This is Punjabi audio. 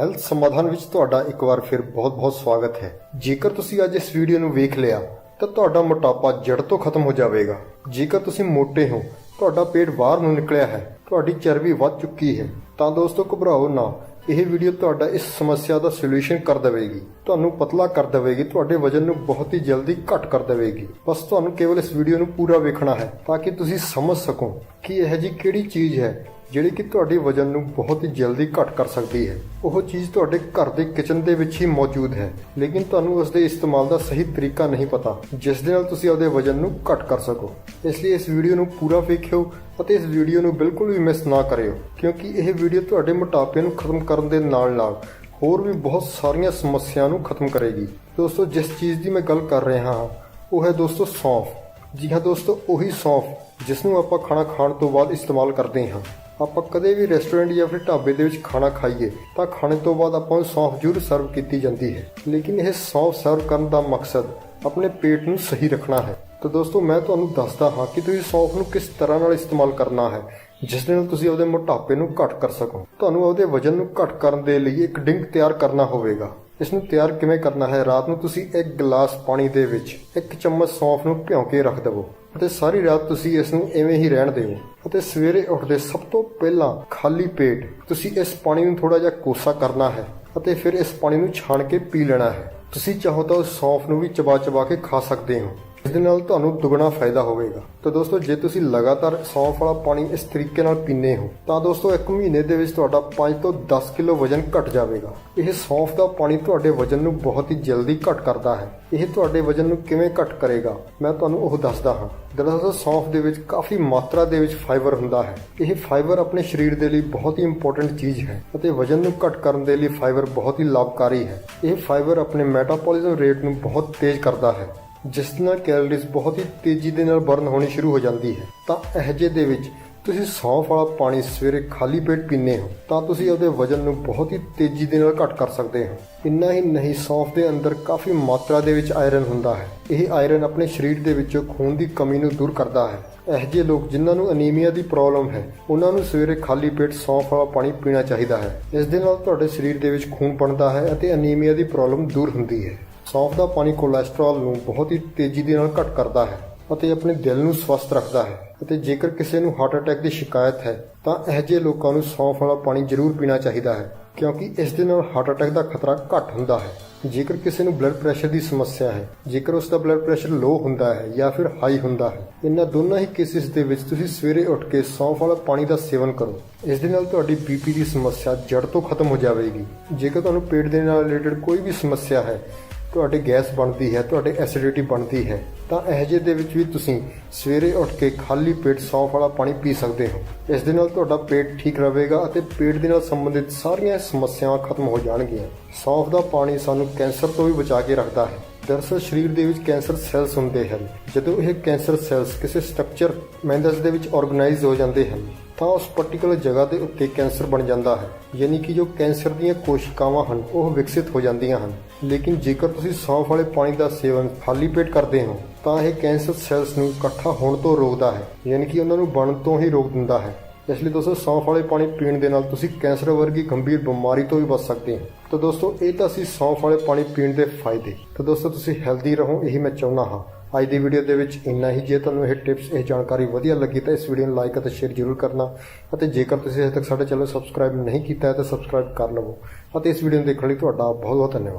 ਹੈਲਥ ਸਮਾਧਾਨ ਵਿੱਚ ਤੁਹਾਡਾ ਇੱਕ ਵਾਰ ਫਿਰ ਬਹੁਤ-ਬਹੁਤ ਸਵਾਗਤ ਹੈ। ਜੇਕਰ ਤੁਸੀਂ ਅੱਜ ਇਸ ਵੀਡੀਓ ਨੂੰ ਵੇਖ ਲਿਆ, ਤਾਂ ਤੁਹਾਡਾ ਮੋਟਾਪਾ ਜੜ ਤੋਂ ਖਤਮ ਹੋ ਜਾਵੇਗਾ। ਜੇਕਰ ਤੁਸੀਂ ਮੋਟੇ ਹੋ, ਤੁਹਾਡਾ ਪੇਟ ਬਾਹਰ ਨੂੰ ਨਿਕਲਿਆ ਹੈ, ਤੁਹਾਡੀ ਚਰਬੀ ਵੱਧ ਚੁੱਕੀ ਹੈ, ਤਾਂ ਦੋਸਤੋ ਘਬਰਾਓ ਨਾ, ਇਹ ਵੀਡੀਓ ਤੁਹਾਡਾ ਇਸ ਸਮੱਸਿਆ ਦਾ ਸੋਲੂਸ਼ਨ ਕਰ ਦੇਵੇਗੀ। ਤੁਹਾਨੂੰ ਪਤਲਾ ਕਰ ਦੇਵੇਗੀ, ਤੁਹਾਡੇ ਵਜਨ ਨੂੰ ਬਹੁਤ ਹੀ ਜਲਦੀ ਘਟ ਕਰ ਦੇਵੇਗੀ। ਬਸ ਤੁਹਾਨੂੰ ਕੇਵਲ ਇਸ ਵੀਡੀਓ ਨੂੰ ਪੂਰਾ ਵੇਖਣਾ ਹੈ, ਤਾਂ ਕਿ ਤੁਸੀਂ ਸਮਝ ਸਕੋ ਕਿ ਇਹ ਜੀ ਕਿਹੜੀ ਚੀਜ਼ ਹੈ ਜਿਹੜੀ ਕਿ ਤੁਹਾਡੇ ਵਜਨ ਨੂੰ ਬਹੁਤ ਹੀ ਜਲਦੀ ਘਟ ਕਰ ਸਕਦੀ ਹੈ। ਉਹ ਚੀਜ਼ ਤੁਹਾਡੇ ਘਰ ਦੇ ਕਿਚਨ ਦੇ ਵਿੱਚ ਹੀ ਮੌਜੂਦ ਹੈ। ਲੇਕਿਨ ਤੁਹਾਨੂੰ ਉਸ ਦੇ ਇਸਤੇਮਾਲ ਦਾ ਸਹੀ ਤਰੀਕਾ ਨਹੀਂ ਪਤਾ, ਜਿਸ ਦੇ ਨਾਲ ਤੁਸੀਂ ਆਪਦੇ ਵਜਨ ਨੂੰ ਘਟ ਕਰ ਸਕੋ। ਇਸ ਲਈ ਇਸ ਵੀਡੀਓ ਨੂੰ ਪੂਰਾ ਵੇਖਿਓ ਅਤੇ ਇਸ ਵੀਡੀਓ ਨੂੰ ਬਿਲਕੁਲ ਵੀ ਮਿਸ ਨਾ ਕਰਿਓ, ਕਿਉਂਕਿ ਇਹ ਵੀਡੀਓ ਤੁਹਾਡੇ ਮੋਟਾਪੇ ਨੂੰ ਖਤਮ ਕਰਨ ਦੇ ਨਾਲ-ਨਾਲ ਹੋਰ ਵੀ ਬਹੁਤ ਸਾਰੀਆਂ ਸਮੱਸਿਆਵਾਂ ਨੂੰ ਖਤਮ ਕਰੇਗੀ। ਦੋਸਤੋ, ਜਿਸ ਚੀਜ਼ ਦੀ ਮੈਂ ਗੱਲ ਕਰ ਰਿਹਾ ਹਾਂ, ਉਹ ਹੈ ਦੋਸਤੋ ਸੌਂਫ। ਜੀ ਹਾਂ ਦੋਸਤੋ, ਉਹੀ ਸੌਂਫ ਜਿਸ ਨੂੰ ਆਪਾਂ ਖਾਣਾ ਖਾਣ ਤੋਂ ਬਾਅਦ ਇਸਤੇਮਾਲ ਕਰਦੇ ਹਾਂ। ਆਪਾਂ ਕਦੇ ਵੀ ਰੈਸਟੋਰੈਂਟ ਜਾਂ ਫਿਰ ਢਾਬੇ ਦੇ ਵਿੱਚ ਖਾਣਾ ਖਾਈਏ, ਤਾਂ ਖਾਣੇ ਤੋਂ ਬਾਅਦ ਆਪਾਂ ਨੂੰ ਸੌਂਫ ਜ਼ਰੂਰ ਸਰਵ ਕੀਤੀ ਜਾਂਦੀ ਹੈ। ਲੇਕਿਨ ਇਹ ਸੌਂਫ ਸਰਵ ਕਰਨ ਦਾ ਮਕਸਦ ਆਪਣੇ ਪੇਟ ਨੂੰ ਸਹੀ ਰੱਖਣਾ ਹੈ। ਤਾਂ ਦੋਸਤੋ, ਮੈਂ ਤੁਹਾਨੂੰ ਦੱਸਦਾ ਹਾਂ ਕਿ ਤੁਸੀਂ ਸੌਂਫ ਨੂੰ ਕਿਸ ਤਰ੍ਹਾਂ ਨਾਲ ਇਸਤੇਮਾਲ ਕਰਨਾ ਹੈ, ਜਿਸ ਨਾਲ ਤੁਸੀਂ ਆਪਦੇ ਮੋਟਾਪੇ ਨੂੰ ਘੱਟ ਕਰ ਸਕੋ। ਤੁਹਾਨੂੰ ਆਪਦੇ ਵਜਨ ਨੂੰ ਘੱਟ ਕਰਨ ਦੇ ਲਈ ਇੱਕ ਡਿੰਕ ਤਿਆਰ ਕਰਨਾ ਹੋਵੇਗਾ। ਇਸ ਨੂੰ ਤਿਆਰ ਕਿਵੇਂ ਕਰਨਾ ਹੈ? ਰਾਤ ਨੂੰ ਤੁਸੀਂ ਇੱਕ ਗਲਾਸ ਪਾਣੀ ਦੇ ਵਿੱਚ ਇੱਕ ਚਮਚ ਸੌਂਫ ਨੂੰ ਭਿਉਂ ਕੇ ਰੱਖ ਦੇਵੋ। ਅਤੇ ਸਾਰੀ ਰਾਤ ਤੁਸੀਂ ਇਸ ਨੂੰ ਐਵੇਂ ਹੀ ਰਹਿਣ ਦਿਓ। ਅਤੇ ਸਵੇਰੇ ਉੱਠਦੇ ਸਭ ਤੋਂ ਪਹਿਲਾਂ ਖਾਲੀ ਪੇਟ ਤੁਸੀਂ ਇਸ ਪਾਣੀ ਨੂੰ ਥੋੜਾ ਜਿਹਾ ਕੋਸਾ ਕਰਨਾ ਹੈ ਅਤੇ ਫਿਰ ਇਸ ਪਾਣੀ ਨੂੰ ਛਾਣ ਕੇ ਪੀ ਲੈਣਾ ਹੈ। ਤੁਸੀਂ ਚਾਹੋ ਤਾਂ ਉਸ ਸੌਂਫ ਨੂੰ ਵੀ ਚਬਾ ਚਬਾ ਕੇ ਖਾ ਸਕਦੇ ਹੋ। ਇਸ ਦੇ ਨਾਲ ਤੁਹਾਨੂੰ ਦੁੱਗਣਾ ਫਾਇਦਾ ਹੋਵੇਗਾ। ਤਾਂ ਦੋਸਤੋ, ਜੇ ਤੁਸੀਂ ਲਗਾਤਾਰ ਸੌਂਫ ਵਾਲਾ ਪਾਣੀ ਇਸ ਤਰੀਕੇ ਨਾਲ ਪੀਂਦੇ ਹੋ, ਤਾਂ ਦੋਸਤੋ, ਇੱਕ ਮਹੀਨੇ ਦੇ ਵਿੱਚ ਤੁਹਾਡਾ 5 ਤੋਂ 10 ਕਿਲੋ ਵਜਨ ਘਟ ਜਾਵੇਗਾ। ਇਹ ਸੌਂਫ ਦਾ ਪਾਣੀ ਤੁਹਾਡੇ ਵਜਨ ਨੂੰ ਬਹੁਤ ਹੀ ਜਲਦੀ ਘਟ ਕਰਦਾ ਹੈ। ਇਹ ਤੁਹਾਡੇ ਵਜਨ ਨੂੰ ਕਿਵੇਂ ਘਟ ਕਰੇਗਾ, ਮੈਂ ਤੁਹਾਨੂੰ ਉਹ ਦੱਸਦਾ ਹਾਂ। ਦਰਅਸਲ, ਸੌਂਫ ਦੇ ਵਿੱਚ ਕਾਫੀ ਮਾਤਰਾ ਦੇ ਵਿੱਚ ਫਾਈਬਰ ਹੁੰਦਾ ਹੈ। ਇਹ ਫਾਈਬਰ ਆਪਣੇ ਸਰੀਰ ਦੇ ਲਈ ਬਹੁਤ ਹੀ ਇੰਪੋਰਟੈਂਟ ਚੀਜ਼ ਹੈ ਅਤੇ ਵਜਨ ਨੂੰ ਘਟ ਕਰਨ ਦੇ ਲਈ ਫਾਈਬਰ ਬਹੁਤ ਹੀ ਲਾਭਕਾਰੀ ਹੈ। ਇਹ ਫਾਈਬਰ ਆਪਣੇ ਮੈਟਾਬੋਲਿਜ਼ਮ ਰੇਟ ਨੂੰ ਬਹੁਤ ਤੇਜ਼ ਕਰਦਾ ਹੈ। ਜਿਸ ਨਾਲ ਕੈਲਰੀਜ਼ ਬਹੁਤ ਹੀ ਤੇਜ਼ੀ ਦੇ ਨਾਲ ਬਰਨ ਹੋਣੀ ਸ਼ੁਰੂ ਹੋ ਜਾਂਦੀ ਹੈ, ਤਾਂ ਇਹਜੇ ਦੇ ਵਿੱਚ ਤੁਸੀਂ ਸੌਂਫ ਵਾਲਾ ਪਾਣੀ ਸਵੇਰੇ ਖਾਲੀ ਪੇਟ ਪੀਂਦੇ ਹੋ, ਤਾਂ ਤੁਸੀਂ ਆਪਦੇ ਵਜਨ ਨੂੰ ਬਹੁਤ ਹੀ ਤੇਜ਼ੀ ਦੇ ਨਾਲ ਘਟ ਕਰ ਸਕਦੇ ਹੋ। ਇੰਨਾ ਹੀ ਨਹੀਂ, ਸੌਂਫ ਦੇ ਅੰਦਰ ਕਾਫੀ ਮਾਤਰਾ ਦੇ ਵਿੱਚ ਆਇਰਨ ਹੁੰਦਾ ਹੈ। ਇਹ ਆਇਰਨ ਆਪਣੇ ਸਰੀਰ ਦੇ ਵਿੱਚੋਂ ਖੂਨ ਦੀ ਕਮੀ ਨੂੰ ਦੂਰ ਕਰਦਾ ਹੈ। ਇਹਜੇ ਲੋਕ ਜਿਨ੍ਹਾਂ ਨੂੰ ਅਨੀਮੀਆ ਦੀ ਪ੍ਰੋਬਲਮ ਹੈ, ਉਹਨਾਂ ਨੂੰ ਸਵੇਰੇ ਖਾਲੀ ਪੇਟ ਸੌਂਫ ਵਾਲਾ ਪਾਣੀ ਪੀਣਾ ਚਾਹੀਦਾ ਹੈ। ਇਸ ਦੇ ਨਾਲ ਤੁਹਾਡੇ ਸਰੀਰ ਦੇ ਵਿੱਚ ਖੂਨ ਬਣਦਾ ਹੈ ਅਤੇ ਅਨੀਮੀਆ ਦੀ ਪ੍ਰੋਬਲਮ ਦੂਰ ਹੁੰਦੀ ਹੈ। ਸੌਂਫ ਦਾ ਪਾਣੀ ਕੋਲੇਸਟ੍ਰੋਲ ਨੂੰ ਬਹੁਤ ਹੀ ਤੇਜ਼ੀ ਦੇ ਨਾਲ ਘਟ ਕਰਦਾ ਹੈ ਅਤੇ ਆਪਣੇ ਦਿਲ ਨੂੰ ਸਵਸਥ ਰੱਖਦਾ ਹੈ ਅਤੇ ਜੇਕਰ ਕਿਸੇ ਨੂੰ ਹਾਰਟ ਅਟੈਕ ਦੀ ਸ਼ਿਕਾਇਤ ਹੈ, ਤਾਂ ਅਜਿਹੇ ਲੋਕਾਂ ਨੂੰ ਸੌਂਫ ਵਾਲਾ ਪਾਣੀ ਜ਼ਰੂਰ ਪੀਣਾ ਚਾਹੀਦਾ ਹੈ, ਕਿਉਂਕਿ ਇਸ ਦੇ ਨਾਲ ਹਾਰਟ ਅਟੈਕ ਦਾ ਖਤਰਾ ਘੱਟ ਹੁੰਦਾ ਹੈ। ਜੇਕਰ ਕਿਸੇ ਨੂੰ ਬਲੱਡ ਪ੍ਰੈਸ਼ਰ ਦੀ ਸਮੱਸਿਆ ਹੈ, ਜੇਕਰ ਉਸ ਦਾ ਬਲੱਡ ਪ੍ਰੈਸ਼ਰ ਲੋ ਹੁੰਦਾ ਹੈ ਜਾਂ ਫਿਰ ਹਾਈ ਹੁੰਦਾ ਹੈ, ਇਹਨਾਂ ਦੋਨਾਂ ਹੀ ਕੇਸਿਸ ਦੇ ਵਿੱਚ ਤੁਸੀਂ ਸਵੇਰੇ ਉੱਠ ਕੇ ਸੌਂਫ ਵਾਲਾ ਪਾਣੀ ਦਾ ਸੇਵਨ ਕਰੋ। ਇਸ ਦੇ ਨਾਲ ਤੁਹਾਡੀ ਬੀਪੀ ਦੀ ਸਮੱਸਿਆ ਜੜ ਤੋਂ ਖਤਮ ਹੋ ਜਾਵੇਗੀ। ਜੇਕਰ ਤੁਹਾਨੂੰ ਪੇਟ ਦੇ ਨਾਲ ਰਿਲੇਟਡ ਕੋਈ ਵੀ ਸਮੱਸਿਆ ਹੈ ਤੁਹਾਡੇ ਗੈਸ ਬਣਦੀ ਹੈ, ਤੁਹਾਡੇ ਐਸਿਡਿਟੀ ਬਣਦੀ ਹੈ, ਤਾਂ ਇਹਜੇ ਦੇ ਵਿੱਚ ਵੀ ਤੁਸੀਂ ਸਵੇਰੇ ਉੱਠ ਕੇ ਖਾਲੀ ਪੇਟ ਸੌਂਫ ਵਾਲਾ ਪਾਣੀ ਪੀ ਸਕਦੇ ਹੋ। ਇਸ ਦੇ ਨਾਲ ਤੁਹਾਡਾ ਪੇਟ ਠੀਕ ਰਹੇਗਾ ਅਤੇ ਪੇਟ ਦੇ ਨਾਲ ਸੰਬੰਧਿਤ ਸਾਰੀਆਂ ਸਮੱਸਿਆਵਾਂ ਖਤਮ ਹੋ ਜਾਣਗੀਆਂ। ਸੌਂਫ ਦਾ ਪਾਣੀ ਸਾਨੂੰ ਕੈਂਸਰ ਤੋਂ ਵੀ ਬਚਾ ਕੇ ਰੱਖਦਾ ਹੈ। ਦਰਅਸਲ ਸਰੀਰ ਦੇ ਵਿੱਚ ਕੈਂਸਰ ਸੈਲਸ ਹੁੰਦੇ ਹਨ। ਜਦੋਂ ਇਹ ਕੈਂਸਰ ਸੈਲਸ ਕਿਸੇ ਸਟਰਕਚਰ ਮੈਂਬਰਸ ਦੇ ਵਿੱਚ ਆਰਗੇਨਾਈਜ਼ ਹੋ ਜਾਂਦੇ ਹਨ ਤਾਂ ਉਸ ਪਾਰਟਿਕੂਲਰ ਜਗ੍ਹਾ ਦੇ ਉੱਤੇ ਕੈਂਸਰ ਬਣ ਜਾਂਦਾ ਹੈ। ਯਾਨੀ ਕਿ ਜੋ ਕੈਂਸਰ ਦੀਆਂ ਕੋਸ਼ਿਕਾਵਾਂ ਹਨ, ਉਹ ਵਿਕਸਿਤ ਹੋ ਜਾਂਦੀਆਂ ਹਨ। ਲੇਕਿਨ ਜੇਕਰ ਤੁਸੀਂ ਸੌਂਫ ਵਾਲੇ ਪਾਣੀ ਦਾ ਸੇਵਨ ਖਾਲੀ ਪੇਟ ਕਰਦੇ ਹੋ, ਤਾਂ ਇਹ ਕੈਂਸਰ ਸੈਲਸ ਨੂੰ ਇਕੱਠਾ ਹੋਣ ਤੋਂ ਰੋਕਦਾ ਹੈ। ਯਾਨੀ ਕਿ ਉਹਨਾਂ ਨੂੰ ਬਣਨ ਤੋਂ ਹੀ ਰੋਕ ਦਿੰਦਾ ਹੈ। ਇਸ ਲਈ ਦੋਸਤੋ, ਸੌਂਫ ਵਾਲੇ ਪਾਣੀ ਪੀਣ ਦੇ ਨਾਲ ਤੁਸੀਂ ਕੈਂਸਰ ਵਰਗੀ ਗੰਭੀਰ ਬਿਮਾਰੀ ਤੋਂ ਵੀ ਬਚ ਸਕਦੇ ਹੋ। ਤਾਂ ਦੋਸਤੋ, ਇਹ ਤਾਂ ਸੀ ਸੌਂਫ ਵਾਲੇ ਪਾਣੀ ਪੀਣ ਦੇ ਫਾਇਦੇ। ਤਾਂ ਦੋਸਤੋ, ਤੁਸੀਂ ਹੈਲਦੀ ਰਹੋ, ਇਹੀ ਮੈਂ ਚਾਹੁੰਦਾ ਹਾਂ। ਅੱਜ ਦੀ ਵੀਡੀਓ ਦੇ ਵਿੱਚ ਇੰਨਾ ਹੀ। ਜੇ ਤੁਹਾਨੂੰ ਇਹ ਟਿਪਸ ਇਹ ਜਾਣਕਾਰੀ ਵਧੀਆ ਲੱਗੀ ਤਾਂ ਇਸ ਵੀਡੀਓ ਨੂੰ ਲਾਈਕ ਅਤੇ ਸ਼ੇਅਰ ਜ਼ਰੂਰ ਕਰਨਾ। ਅਤੇ ਜੇਕਰ ਤੁਸੀਂ ਅਜੇ ਤੱਕ ਸਾਡੇ ਚੈਨਲ ਸਬਸਕ੍ਰਾਈਬ ਨਹੀਂ ਕੀਤਾ ਹੈ ਤਾਂ ਸਬਸਕ੍ਰਾਈਬ ਕਰ ਲਵੋ। ਅਤੇ ਇਸ ਵੀਡੀਓ ਨੂੰ ਦੇਖਣ ਲਈ ਤੁਹਾਡਾ ਬਹੁਤ ਬਹੁਤ ਧੰਨਵਾਦ।